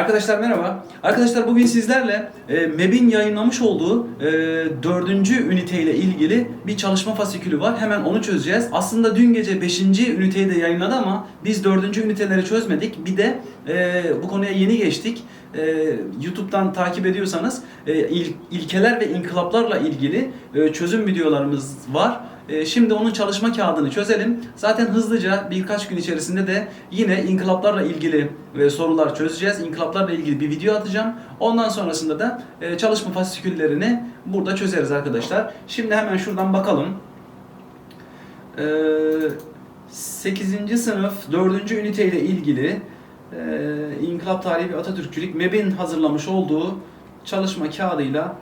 Arkadaşlar merhaba. Arkadaşlar bugün sizlerle e, MEB'in yayınlamış olduğu e, dördüncü üniteyle ilgili bir çalışma fasikülü var. Hemen onu çözeceğiz. Aslında dün gece beşinci üniteyi de yayınladı ama biz dördüncü üniteleri çözmedik. Bir de e, bu konuya yeni geçtik. E, YouTube'dan takip ediyorsanız e, il, ilkeler ve inkılaplarla ilgili e, çözüm videolarımız var. E, Şimdi onun çalışma kağıdını çözelim. Zaten hızlıca birkaç gün içerisinde de yine inkılaplarla ilgili e, sorular çözeceğiz. İnkılaplarla ilgili bir video atacağım. Ondan sonrasında da e, çalışma fasiküllerini burada çözeriz arkadaşlar. Şimdi hemen şuradan bakalım. 8. sınıf 4. ünite ile ilgili e, İnkılap Tarihi ve Atatürkçülük MEB'in hazırlamış olduğu çalışma kağıdıyla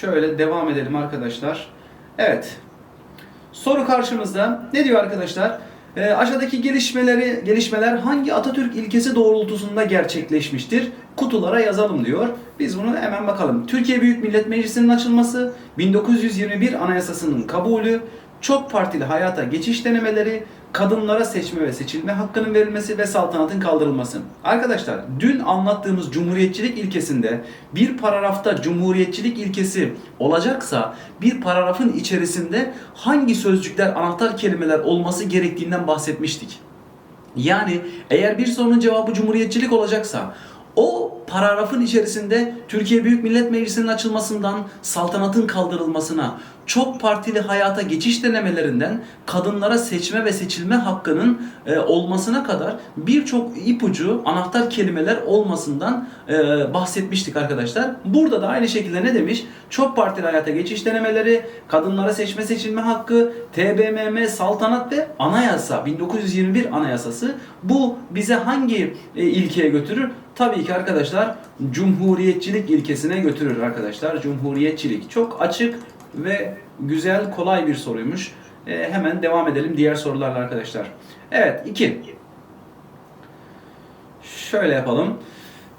şöyle devam edelim arkadaşlar. Evet. Soru karşımızda. Ne diyor arkadaşlar? E, aşağıdaki gelişmeleri gelişmeler hangi Atatürk ilkesi doğrultusunda gerçekleşmiştir? Kutulara yazalım diyor. Biz bunu hemen bakalım. Türkiye Büyük Millet Meclisi'nin açılması, 1921 Anayasası'nın kabulü, çok partili hayata geçiş denemeleri, kadınlara seçme ve seçilme hakkının verilmesi ve saltanatın kaldırılması. Arkadaşlar dün anlattığımız cumhuriyetçilik ilkesinde bir paragrafta cumhuriyetçilik ilkesi olacaksa bir paragrafın içerisinde hangi sözcükler anahtar kelimeler olması gerektiğinden bahsetmiştik. Yani eğer bir sorunun cevabı cumhuriyetçilik olacaksa o paragrafın içerisinde Türkiye Büyük Millet Meclisi'nin açılmasından saltanatın kaldırılmasına, çok partili hayata geçiş denemelerinden kadınlara seçme ve seçilme hakkının e, olmasına kadar birçok ipucu, anahtar kelimeler olmasından e, bahsetmiştik arkadaşlar. Burada da aynı şekilde ne demiş? Çok partili hayata geçiş denemeleri, kadınlara seçme seçilme hakkı, TBMM, saltanat ve anayasa, 1921 anayasası. Bu bize hangi e, ilkeye götürür? Tabii ki arkadaşlar cumhuriyetçilik ilkesine götürür arkadaşlar. Cumhuriyetçilik çok açık ve güzel, kolay bir soruymuş. E, hemen devam edelim diğer sorularla arkadaşlar. Evet, 2. Şöyle yapalım.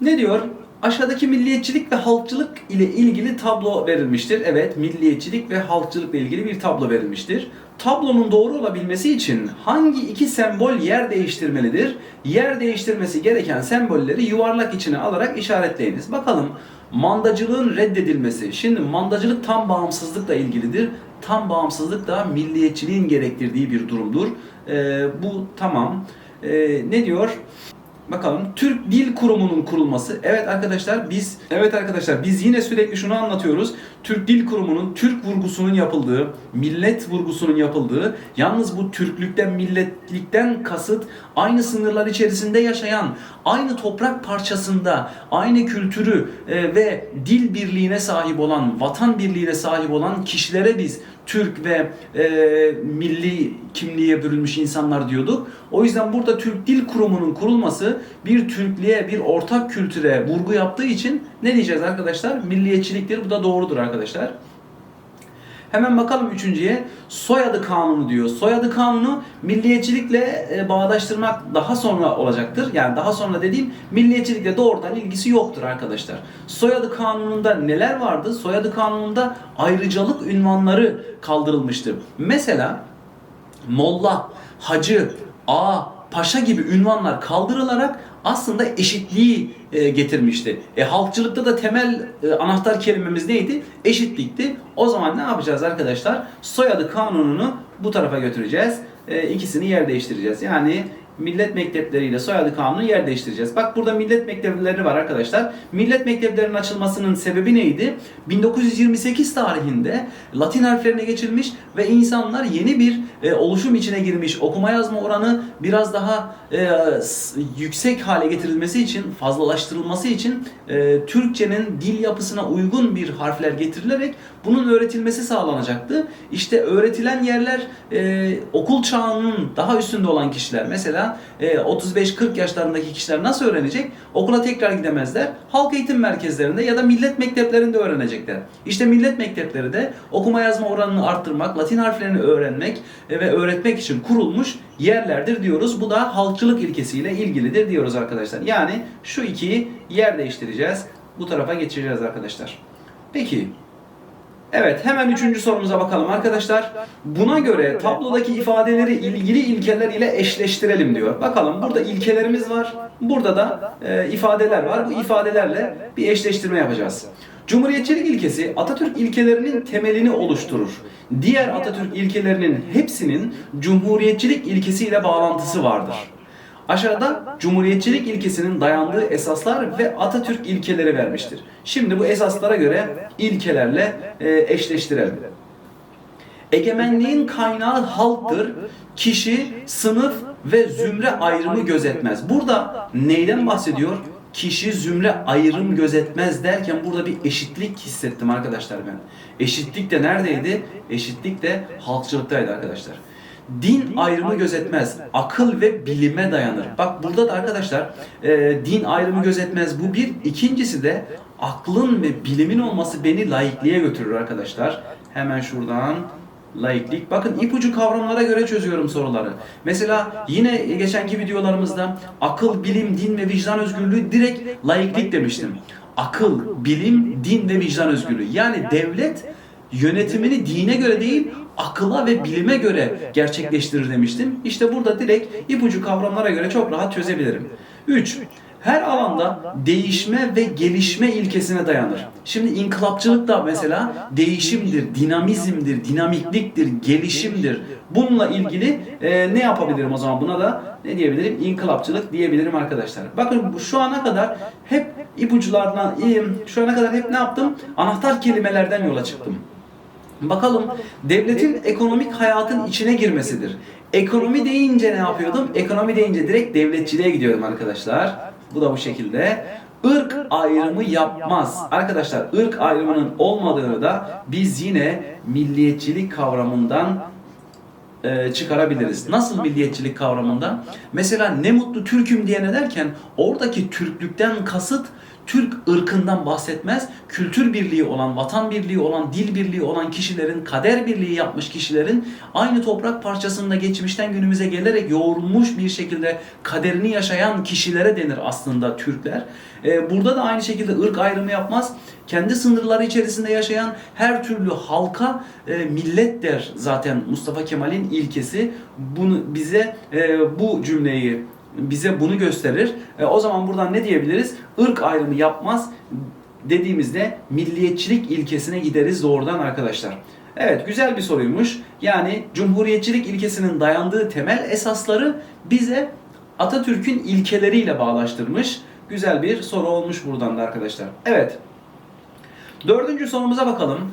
Ne diyor? Aşağıdaki milliyetçilik ve halkçılık ile ilgili tablo verilmiştir. Evet, milliyetçilik ve halkçılıkla ilgili bir tablo verilmiştir. Tablonun doğru olabilmesi için hangi iki sembol yer değiştirmelidir? Yer değiştirmesi gereken sembolleri yuvarlak içine alarak işaretleyiniz. Bakalım mandacılığın reddedilmesi. Şimdi mandacılık tam bağımsızlıkla ilgilidir. Tam bağımsızlık da milliyetçiliğin gerektirdiği bir durumdur. Ee, bu tamam. Ee, ne diyor? Bakalım Türk Dil Kurumu'nun kurulması. Evet arkadaşlar biz evet arkadaşlar biz yine sürekli şunu anlatıyoruz. Türk Dil Kurumu'nun Türk vurgusunun yapıldığı, millet vurgusunun yapıldığı, yalnız bu Türklükten, milletlikten kasıt aynı sınırlar içerisinde yaşayan, aynı toprak parçasında, aynı kültürü e, ve dil birliğine sahip olan, vatan birliğine sahip olan kişilere biz Türk ve e, milli kimliğe bürünmüş insanlar diyorduk. O yüzden burada Türk Dil Kurumu'nun kurulması bir Türklüğe, bir ortak kültüre vurgu yaptığı için ne diyeceğiz arkadaşlar? Milliyetçiliktir. Bu da doğrudur arkadaşlar. Hemen bakalım üçüncüye. Soyadı kanunu diyor. Soyadı kanunu milliyetçilikle e, bağdaştırmak daha sonra olacaktır. Yani daha sonra dediğim milliyetçilikle doğrudan ilgisi yoktur arkadaşlar. Soyadı kanununda neler vardı? Soyadı kanununda ayrıcalık ünvanları kaldırılmıştı. Mesela molla, hacı, ağa, paşa gibi ünvanlar kaldırılarak aslında eşitliği e, getirmişti. E, halkçılıkta da temel e, anahtar kelimemiz neydi? Eşitlikti. O zaman ne yapacağız arkadaşlar? Soyadı kanununu bu tarafa götüreceğiz. E, ikisini yer değiştireceğiz. Yani millet mektepleriyle soyadı kanunu yer değiştireceğiz. Bak burada millet mektepleri var arkadaşlar. Millet mekteplerinin açılmasının sebebi neydi? 1928 tarihinde Latin harflerine geçilmiş ve insanlar yeni bir e, oluşum içine girmiş. Okuma yazma oranı biraz daha e, yüksek hale getirilmesi için, fazlalaştırılması için e, Türkçenin dil yapısına uygun bir harfler getirilerek bunun öğretilmesi sağlanacaktı. İşte öğretilen yerler e, okul çağının daha üstünde olan kişiler. Mesela e, 35-40 yaşlarındaki kişiler nasıl öğrenecek? Okula tekrar gidemezler. Halk eğitim merkezlerinde ya da millet mekteplerinde öğrenecekler. İşte millet mektepleri de okuma yazma oranını arttırmak, Latin harflerini öğrenmek e, ve öğretmek için kurulmuş yerlerdir diyoruz. Bu da halkçılık ilkesiyle ilgilidir diyoruz arkadaşlar. Yani şu ikiyi yer değiştireceğiz. Bu tarafa geçireceğiz arkadaşlar. Peki Evet hemen üçüncü sorumuza bakalım arkadaşlar. Buna göre tablodaki ifadeleri ilgili ilkeler ile eşleştirelim diyor. Bakalım burada ilkelerimiz var. Burada da e, ifadeler var. Bu ifadelerle bir eşleştirme yapacağız. Cumhuriyetçilik ilkesi Atatürk ilkelerinin temelini oluşturur. Diğer Atatürk ilkelerinin hepsinin cumhuriyetçilik ilkesiyle bağlantısı vardır. Aşağıda Cumhuriyetçilik ilkesinin dayandığı esaslar ve Atatürk ilkeleri vermiştir. Şimdi bu esaslara göre ilkelerle e, eşleştirelim. Egemenliğin kaynağı halktır. Kişi, sınıf ve zümre ayrımı gözetmez. Burada neyden bahsediyor? Kişi zümre ayrım gözetmez derken burada bir eşitlik hissettim arkadaşlar ben. Eşitlik de neredeydi? Eşitlik de halkçılıktaydı arkadaşlar. Din ayrımı gözetmez, akıl ve bilime dayanır. Bak burada da arkadaşlar e, din ayrımı gözetmez bu bir. İkincisi de aklın ve bilimin olması beni laikliğe götürür arkadaşlar. Hemen şuradan laiklik. Bakın ipucu kavramlara göre çözüyorum soruları. Mesela yine geçenki videolarımızda akıl, bilim, din ve vicdan özgürlüğü direkt laiklik demiştim. Akıl, bilim, din ve vicdan özgürlüğü. Yani devlet yönetimini dine göre değil akıla ve bilime göre gerçekleştirir demiştim. İşte burada direkt ipucu kavramlara göre çok rahat çözebilirim. 3. Her alanda değişme ve gelişme ilkesine dayanır. Şimdi inkılapçılık da mesela değişimdir, dinamizmdir, dinamikliktir, gelişimdir. Bununla ilgili e, ne yapabilirim o zaman buna da ne diyebilirim? İnkılapçılık diyebilirim arkadaşlar. Bakın şu ana kadar hep ipuçlardan, şu ana kadar hep ne yaptım? Anahtar kelimelerden yola çıktım. Bakalım devletin ekonomik hayatın içine girmesidir. Ekonomi deyince ne yapıyordum? Ekonomi deyince direkt devletçiliğe gidiyordum arkadaşlar. Bu da bu şekilde. Irk ayrımı yapmaz. Arkadaşlar ırk ayrımının olmadığını da biz yine milliyetçilik kavramından e, çıkarabiliriz. Nasıl milliyetçilik kavramından? Mesela ne mutlu Türk'üm diye ne derken oradaki Türklükten kasıt Türk ırkından bahsetmez. Kültür birliği olan, vatan birliği olan, dil birliği olan kişilerin, kader birliği yapmış kişilerin aynı toprak parçasında geçmişten günümüze gelerek yoğrulmuş bir şekilde kaderini yaşayan kişilere denir aslında Türkler. Ee, burada da aynı şekilde ırk ayrımı yapmaz. Kendi sınırları içerisinde yaşayan her türlü halka e, millet der zaten Mustafa Kemal'in ilkesi. Bunu bize e, bu cümleyi bize bunu gösterir. E, o zaman buradan ne diyebiliriz? Irk ayrımı yapmaz dediğimizde milliyetçilik ilkesine gideriz doğrudan arkadaşlar. Evet güzel bir soruymuş. Yani cumhuriyetçilik ilkesinin dayandığı temel esasları bize Atatürk'ün ilkeleriyle bağlaştırmış. Güzel bir soru olmuş buradan da arkadaşlar. Evet. Dördüncü sorumuza bakalım.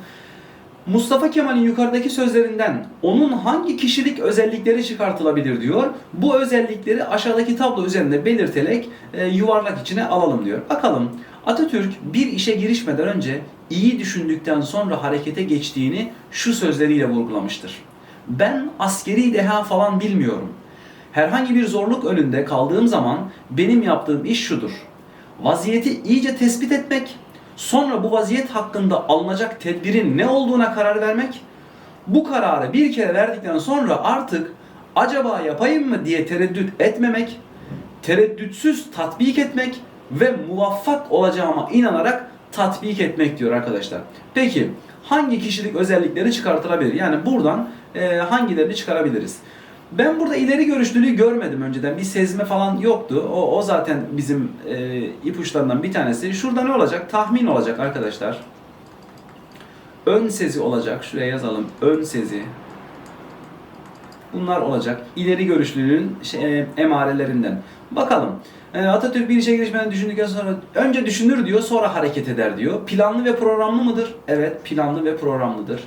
Mustafa Kemal'in yukarıdaki sözlerinden onun hangi kişilik özellikleri çıkartılabilir diyor. Bu özellikleri aşağıdaki tablo üzerinde belirterek e, yuvarlak içine alalım diyor. Bakalım Atatürk bir işe girişmeden önce iyi düşündükten sonra harekete geçtiğini şu sözleriyle vurgulamıştır. Ben askeri deha falan bilmiyorum. Herhangi bir zorluk önünde kaldığım zaman benim yaptığım iş şudur. Vaziyeti iyice tespit etmek, Sonra bu vaziyet hakkında alınacak tedbirin ne olduğuna karar vermek. Bu kararı bir kere verdikten sonra artık acaba yapayım mı diye tereddüt etmemek, tereddütsüz tatbik etmek ve muvaffak olacağıma inanarak tatbik etmek diyor arkadaşlar. Peki hangi kişilik özellikleri çıkartılabilir? Yani buradan e, hangilerini çıkarabiliriz? Ben burada ileri görüşlülüğü görmedim önceden. Bir sezme falan yoktu. O, o zaten bizim e, ipuçlarından bir tanesi. Şurada ne olacak? Tahmin olacak arkadaşlar. Ön sezi olacak. Şuraya yazalım. Ön sezi. Bunlar olacak. İleri görüşlülüğün şey, e, emarelerinden. Bakalım. E, Atatürk bir işe girişmeden düşündükten sonra önce düşünür diyor, sonra hareket eder diyor. Planlı ve programlı mıdır? Evet, planlı ve programlıdır.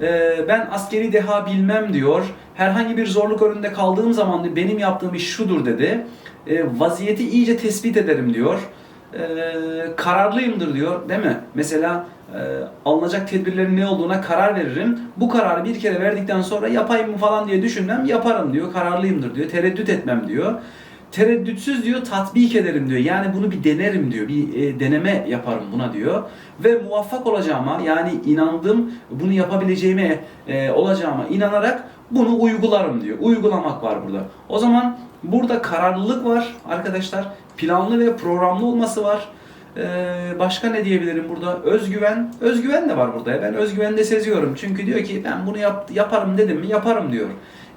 E, ben askeri deha bilmem diyor. Herhangi bir zorluk önünde kaldığım zaman benim yaptığım iş şudur dedi. E, vaziyeti iyice tespit ederim diyor. E, kararlıyımdır diyor değil mi? Mesela e, alınacak tedbirlerin ne olduğuna karar veririm. Bu kararı bir kere verdikten sonra yapayım mı falan diye düşünmem yaparım diyor. Kararlıyımdır diyor. Tereddüt etmem diyor. Tereddütsüz diyor tatbik ederim diyor. Yani bunu bir denerim diyor. Bir e, deneme yaparım buna diyor. Ve muvaffak olacağıma yani inandım bunu yapabileceğime e, olacağıma inanarak bunu uygularım diyor. Uygulamak var burada. O zaman burada kararlılık var arkadaşlar. Planlı ve programlı olması var. Ee, başka ne diyebilirim burada? Özgüven. Özgüven de var burada. ya. Ben özgüven de seziyorum. Çünkü diyor ki ben bunu yap, yaparım dedim mi yaparım diyor.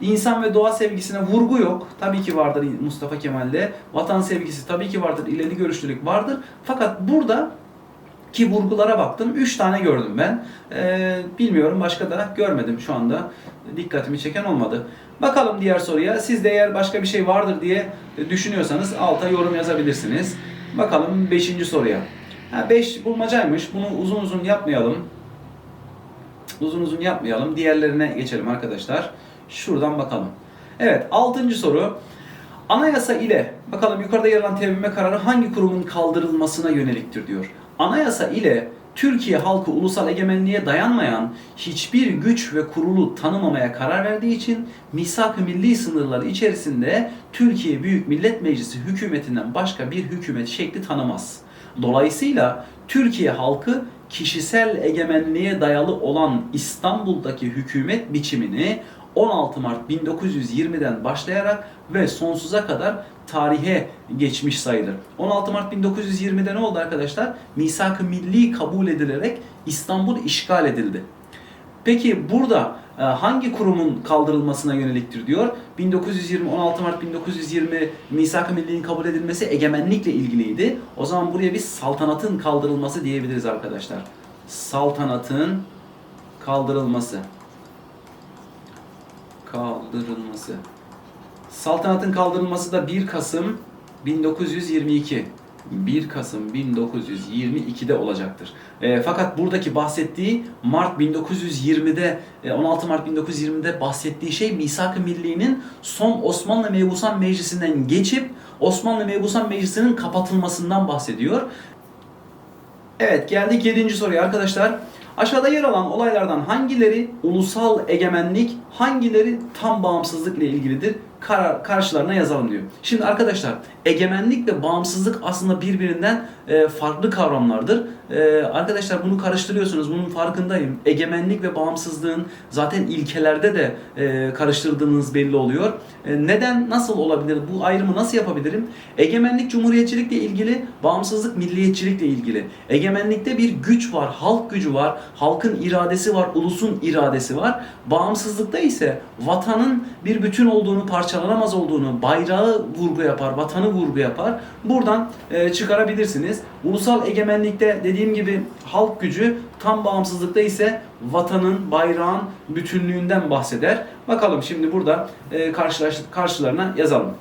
İnsan ve doğa sevgisine vurgu yok. Tabii ki vardır Mustafa Kemal'de. Vatan sevgisi tabii ki vardır. İleri görüşlülük vardır. Fakat burada ki vurgulara baktım. 3 tane gördüm ben. Ee, bilmiyorum başka da görmedim şu anda. Dikkatimi çeken olmadı. Bakalım diğer soruya. Siz de eğer başka bir şey vardır diye düşünüyorsanız alta yorum yazabilirsiniz. Bakalım 5. soruya. 5 bulmacaymış. Bunu uzun uzun yapmayalım. Uzun uzun yapmayalım. Diğerlerine geçelim arkadaşlar. Şuradan bakalım. Evet 6. soru. Anayasa ile bakalım yukarıda yer alan TBMM kararı hangi kurumun kaldırılmasına yöneliktir diyor. Anayasa ile Türkiye halkı ulusal egemenliğe dayanmayan hiçbir güç ve kurulu tanımamaya karar verdiği için misak-ı milli sınırları içerisinde Türkiye Büyük Millet Meclisi hükümetinden başka bir hükümet şekli tanımaz. Dolayısıyla Türkiye halkı kişisel egemenliğe dayalı olan İstanbul'daki hükümet biçimini 16 Mart 1920'den başlayarak ve sonsuza kadar tarihe geçmiş sayılır. 16 Mart 1920'de ne oldu arkadaşlar? Misak-ı Milli kabul edilerek İstanbul işgal edildi. Peki burada e, hangi kurumun kaldırılmasına yöneliktir diyor. 1920 16 Mart 1920 Misak-ı Milli'nin kabul edilmesi egemenlikle ilgiliydi. O zaman buraya biz saltanatın kaldırılması diyebiliriz arkadaşlar. Saltanatın kaldırılması. Kaldırılması. Saltanatın kaldırılması da 1 Kasım 1922. 1 Kasım 1922'de olacaktır. E, fakat buradaki bahsettiği Mart 1920'de e, 16 Mart 1920'de bahsettiği şey Misak-ı Milli'nin son Osmanlı Mebusan Meclisi'nden geçip Osmanlı Mebusan Meclisi'nin kapatılmasından bahsediyor. Evet geldik 7. soruya arkadaşlar. Aşağıda yer alan olaylardan hangileri ulusal egemenlik, hangileri tam bağımsızlık ile ilgilidir? Karar, karşılarına yazalım diyor. Şimdi arkadaşlar egemenlik ve bağımsızlık aslında birbirinden e, farklı kavramlardır. E, arkadaşlar bunu karıştırıyorsunuz. Bunun farkındayım. Egemenlik ve bağımsızlığın zaten ilkelerde de e, karıştırdığınız belli oluyor. E, neden, nasıl olabilir? Bu ayrımı nasıl yapabilirim? Egemenlik cumhuriyetçilikle ilgili, bağımsızlık milliyetçilikle ilgili. Egemenlikte bir güç var, halk gücü var, halkın iradesi var, ulusun iradesi var. Bağımsızlıkta ise vatanın bir bütün olduğunu, parçalanamaz olduğunu, bayrağı vurgu yapar, vatanı vurgu yapar. Buradan e, çıkarabilirsiniz. Ulusal egemenlikte dediğim gibi halk gücü, tam bağımsızlıkta ise vatanın, bayrağın bütünlüğünden bahseder. Bakalım şimdi burada e, karşılarına yazalım.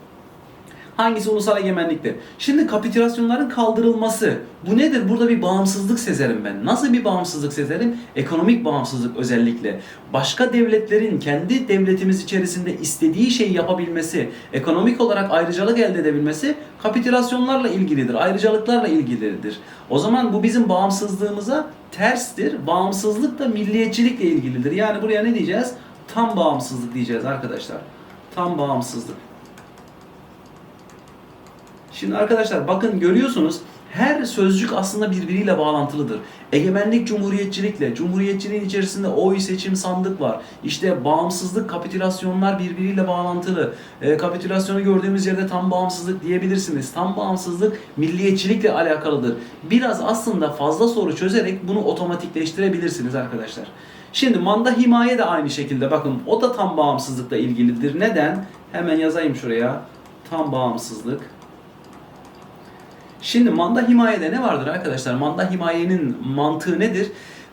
Hangisi ulusal egemenlikte? Şimdi kapitülasyonların kaldırılması. Bu nedir? Burada bir bağımsızlık sezerim ben. Nasıl bir bağımsızlık sezerim? Ekonomik bağımsızlık özellikle. Başka devletlerin kendi devletimiz içerisinde istediği şeyi yapabilmesi, ekonomik olarak ayrıcalık elde edebilmesi kapitülasyonlarla ilgilidir. Ayrıcalıklarla ilgilidir. O zaman bu bizim bağımsızlığımıza terstir. Bağımsızlık da milliyetçilikle ilgilidir. Yani buraya ne diyeceğiz? Tam bağımsızlık diyeceğiz arkadaşlar. Tam bağımsızlık. Şimdi arkadaşlar bakın görüyorsunuz her sözcük aslında birbiriyle bağlantılıdır. Egemenlik cumhuriyetçilikle, cumhuriyetçiliğin içerisinde oy seçim sandık var. İşte bağımsızlık, kapitülasyonlar birbiriyle bağlantılı. E, kapitülasyonu gördüğümüz yerde tam bağımsızlık diyebilirsiniz. Tam bağımsızlık milliyetçilikle alakalıdır. Biraz aslında fazla soru çözerek bunu otomatikleştirebilirsiniz arkadaşlar. Şimdi manda himaye de aynı şekilde bakın o da tam bağımsızlıkla ilgilidir. Neden? Hemen yazayım şuraya. Tam bağımsızlık. Şimdi manda himayede ne vardır arkadaşlar? Manda himayenin mantığı nedir?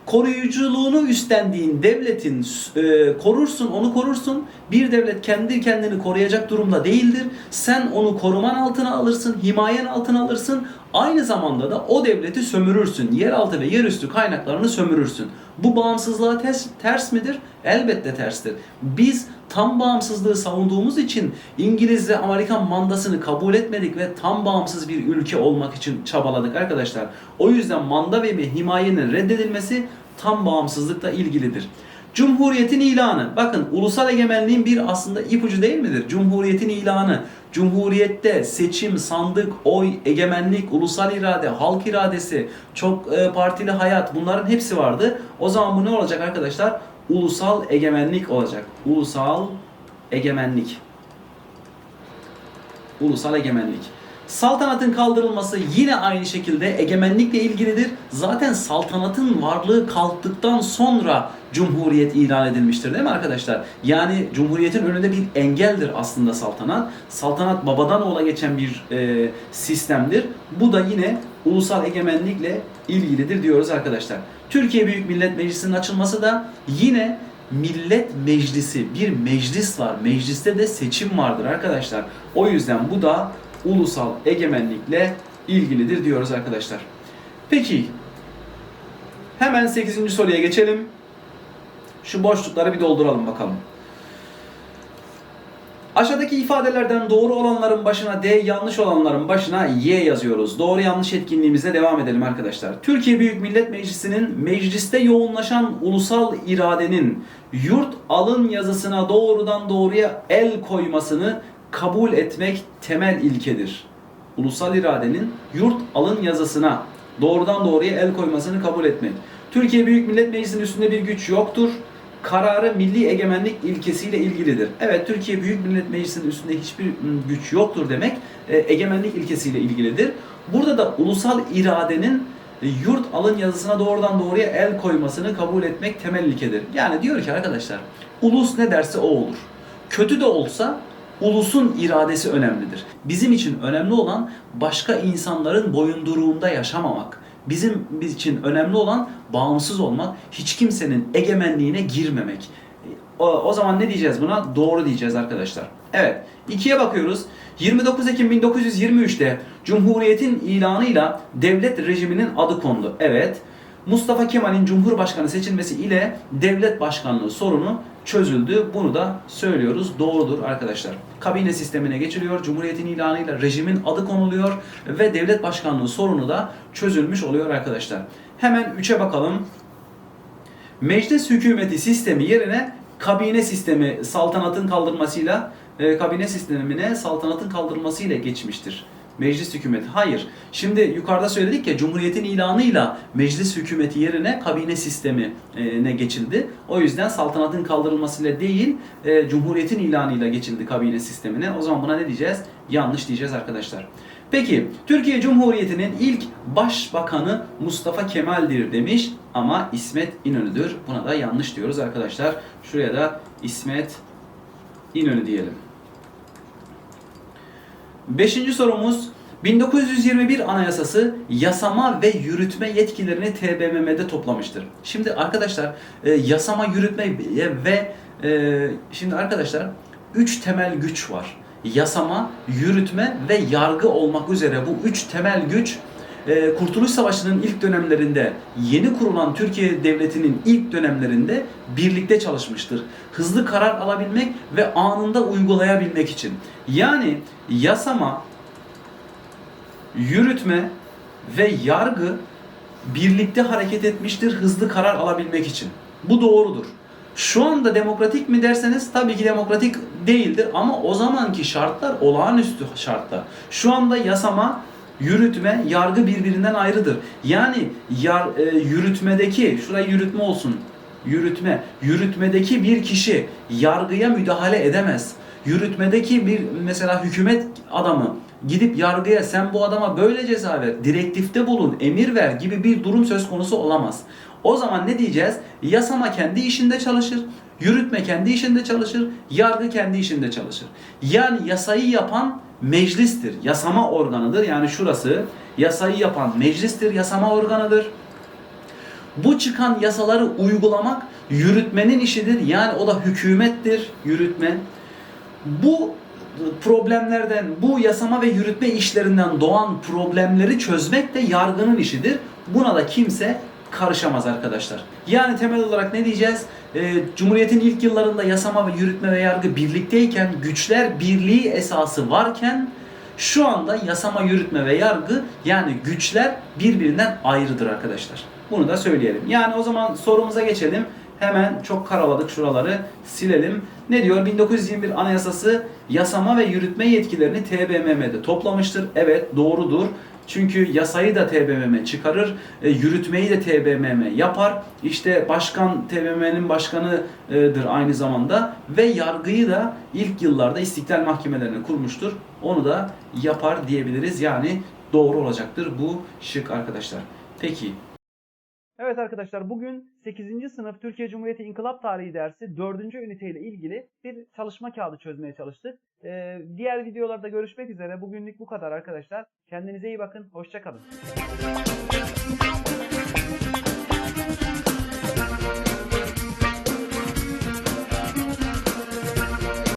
Koruyuculuğunu üstlendiğin devletin e, korursun, onu korursun. Bir devlet kendi kendini koruyacak durumda değildir. Sen onu koruman altına alırsın, himayen altına alırsın. Aynı zamanda da o devleti sömürürsün. Yeraltı ve yerüstü kaynaklarını sömürürsün. Bu bağımsızlığa ters, ters midir? Elbette terstir. Biz tam bağımsızlığı savunduğumuz için İngiliz ve Amerikan mandasını kabul etmedik ve tam bağımsız bir ülke olmak için çabaladık arkadaşlar. O yüzden manda ve himayenin reddedilmesi tam bağımsızlıkla ilgilidir. Cumhuriyetin ilanı. Bakın ulusal egemenliğin bir aslında ipucu değil midir? Cumhuriyetin ilanı. Cumhuriyette seçim, sandık, oy, egemenlik, ulusal irade, halk iradesi, çok e, partili hayat bunların hepsi vardı. O zaman bu ne olacak arkadaşlar? Ulusal egemenlik olacak. Ulusal egemenlik. Ulusal egemenlik. Saltanatın kaldırılması yine aynı şekilde egemenlikle ilgilidir. Zaten saltanatın varlığı kalktıktan sonra cumhuriyet ilan edilmiştir değil mi arkadaşlar? Yani cumhuriyetin önünde bir engeldir aslında saltanat. Saltanat babadan oğula geçen bir e, sistemdir. Bu da yine ulusal egemenlikle ilgilidir diyoruz arkadaşlar. Türkiye Büyük Millet Meclisi'nin açılması da yine Millet Meclisi bir meclis var. Mecliste de seçim vardır arkadaşlar. O yüzden bu da ulusal egemenlikle ilgilidir diyoruz arkadaşlar. Peki hemen 8. soruya geçelim. Şu boşlukları bir dolduralım bakalım. Aşağıdaki ifadelerden doğru olanların başına D, yanlış olanların başına Y yazıyoruz. Doğru yanlış etkinliğimize devam edelim arkadaşlar. Türkiye Büyük Millet Meclisi'nin mecliste yoğunlaşan ulusal iradenin yurt alın yazısına doğrudan doğruya el koymasını kabul etmek temel ilkedir. Ulusal iradenin yurt alın yazısına doğrudan doğruya el koymasını kabul etmek. Türkiye Büyük Millet Meclisi'nin üstünde bir güç yoktur kararı milli egemenlik ilkesiyle ilgilidir. Evet Türkiye Büyük Millet Meclisi'nin üstünde hiçbir güç yoktur demek e, egemenlik ilkesiyle ilgilidir. Burada da ulusal iradenin e, yurt alın yazısına doğrudan doğruya el koymasını kabul etmek temel ilkedir. Yani diyor ki arkadaşlar ulus ne derse o olur. Kötü de olsa ulusun iradesi önemlidir. Bizim için önemli olan başka insanların boyunduruğunda yaşamamak. Bizim için önemli olan bağımsız olmak, hiç kimsenin egemenliğine girmemek. O, o zaman ne diyeceğiz buna? Doğru diyeceğiz arkadaşlar. Evet, ikiye bakıyoruz. 29 Ekim 1923'te Cumhuriyet'in ilanıyla devlet rejiminin adı kondu. Evet, Mustafa Kemal'in Cumhurbaşkanı seçilmesi ile devlet başkanlığı sorunu çözüldü. Bunu da söylüyoruz. Doğrudur arkadaşlar. Kabine sistemine geçiliyor. Cumhuriyetin ilanıyla rejimin adı konuluyor ve devlet başkanlığı sorunu da çözülmüş oluyor arkadaşlar. Hemen 3'e bakalım. Meclis hükümeti sistemi yerine kabine sistemi saltanatın kaldırmasıyla e, kabine sistemine saltanatın kaldırmasıyla geçmiştir. Meclis hükümeti. Hayır. Şimdi yukarıda söyledik ya Cumhuriyet'in ilanıyla meclis hükümeti yerine kabine sistemine geçildi. O yüzden saltanatın kaldırılmasıyla değil e, Cumhuriyet'in ilanıyla geçildi kabine sistemine. O zaman buna ne diyeceğiz? Yanlış diyeceğiz arkadaşlar. Peki Türkiye Cumhuriyeti'nin ilk başbakanı Mustafa Kemal'dir demiş ama İsmet İnönü'dür. Buna da yanlış diyoruz arkadaşlar. Şuraya da İsmet İnönü diyelim. Beşinci sorumuz 1921 Anayasası yasama ve yürütme yetkilerini TBMM'de toplamıştır. Şimdi arkadaşlar e, yasama, yürütme ve e, şimdi arkadaşlar üç temel güç var. Yasama, yürütme ve yargı olmak üzere bu üç temel güç e, Kurtuluş Savaşı'nın ilk dönemlerinde yeni kurulan Türkiye Devleti'nin ilk dönemlerinde birlikte çalışmıştır. Hızlı karar alabilmek ve anında uygulayabilmek için. Yani yasama, yürütme ve yargı birlikte hareket etmiştir hızlı karar alabilmek için. Bu doğrudur. Şu anda demokratik mi derseniz tabii ki demokratik değildir ama o zamanki şartlar olağanüstü şartlar. Şu anda yasama, yürütme, yargı birbirinden ayrıdır. Yani yar, e, yürütmedeki, şurada yürütme olsun, yürütme, yürütmedeki bir kişi yargıya müdahale edemez. Yürütmedeki bir mesela hükümet adamı gidip yargıya sen bu adama böyle ceza ver, direktifte bulun, emir ver gibi bir durum söz konusu olamaz. O zaman ne diyeceğiz? Yasama kendi işinde çalışır, yürütme kendi işinde çalışır, yargı kendi işinde çalışır. Yani yasayı yapan meclistir, yasama organıdır. Yani şurası yasayı yapan meclistir, yasama organıdır. Bu çıkan yasaları uygulamak yürütmenin işidir. Yani o da hükümettir, yürütme. Bu problemlerden, bu yasama ve yürütme işlerinden doğan problemleri çözmek de yargının işidir. Buna da kimse karışamaz arkadaşlar. Yani temel olarak ne diyeceğiz? Ee, Cumhuriyet'in ilk yıllarında yasama ve yürütme ve yargı birlikteyken, güçler birliği esası varken şu anda yasama, yürütme ve yargı yani güçler birbirinden ayrıdır arkadaşlar. Bunu da söyleyelim. Yani o zaman sorumuza geçelim. Hemen çok karaladık şuraları silelim. Ne diyor? 1921 Anayasası yasama ve yürütme yetkilerini TBMM'de toplamıştır. Evet doğrudur. Çünkü yasayı da TBMM çıkarır, e, yürütmeyi de TBMM yapar. İşte başkan TBMM'nin başkanıdır aynı zamanda ve yargıyı da ilk yıllarda istiklal mahkemelerini kurmuştur. Onu da yapar diyebiliriz. Yani doğru olacaktır bu şık arkadaşlar. Peki Evet arkadaşlar bugün 8. sınıf Türkiye Cumhuriyeti İnkılap Tarihi dersi 4. ünite ile ilgili bir çalışma kağıdı çözmeye çalıştık. Ee, diğer videolarda görüşmek üzere. Bugünlük bu kadar arkadaşlar. Kendinize iyi bakın. Hoşçakalın.